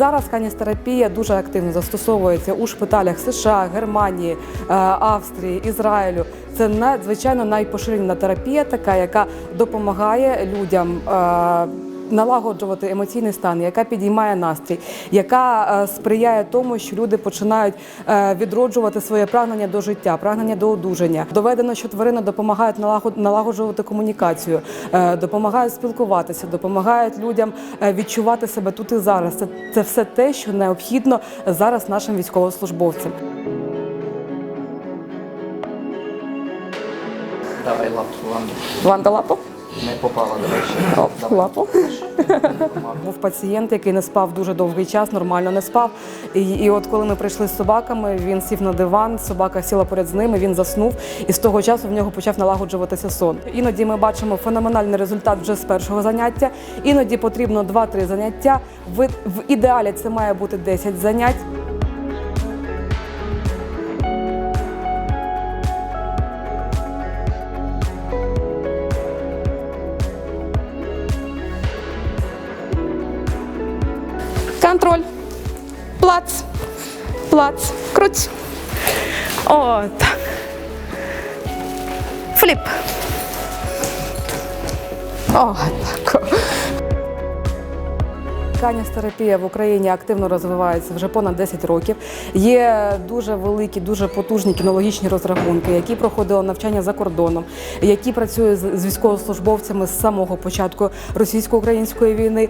Зараз каністерапія дуже активно застосовується у шпиталях США, Германії, е, Австрії, Ізраїлю. Це надзвичайно найпоширена терапія, така яка допомагає людям. Налагоджувати емоційний стан, яка підіймає настрій, яка е, сприяє тому, що люди починають е, відроджувати своє прагнення до життя, прагнення до одужання. Доведено, що тварини допомагають налагод- налагоджувати комунікацію, е, допомагають спілкуватися, допомагають людям е, відчувати себе тут і зараз. Це, це все те, що необхідно зараз нашим військовослужбовцям. Давай лапку Ванду. Ванда лапу. Не попала, до речі. Лапу. Був пацієнт, який не спав дуже довгий час, нормально не спав. І, і от коли ми прийшли з собаками, він сів на диван, собака сіла поряд з ним, і він заснув. І з того часу в нього почав налагоджуватися сон. Іноді ми бачимо феноменальний результат вже з першого заняття. Іноді потрібно 2-3 заняття. В, в ідеалі це має бути 10 занять. Контроль. Плац. Плац. Круть. О, так. Фліп. О, так. Каністерапія в Україні активно розвивається вже понад 10 років. Є дуже великі, дуже потужні кінологічні розрахунки, які проходили навчання за кордоном, які працюють з військовослужбовцями з самого початку російсько-української війни,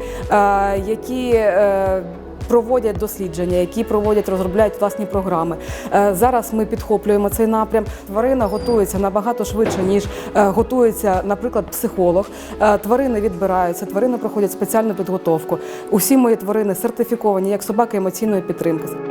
які е, Проводять дослідження, які проводять, розробляють власні програми. Е, Зараз ми підхоплюємо цей напрям. Тварина готується набагато швидше, ніж е, готується, наприклад, психолог. Е, Тварини відбираються, тварини проходять спеціальну підготовку. Усі мої тварини сертифіковані як собаки емоційної підтримки.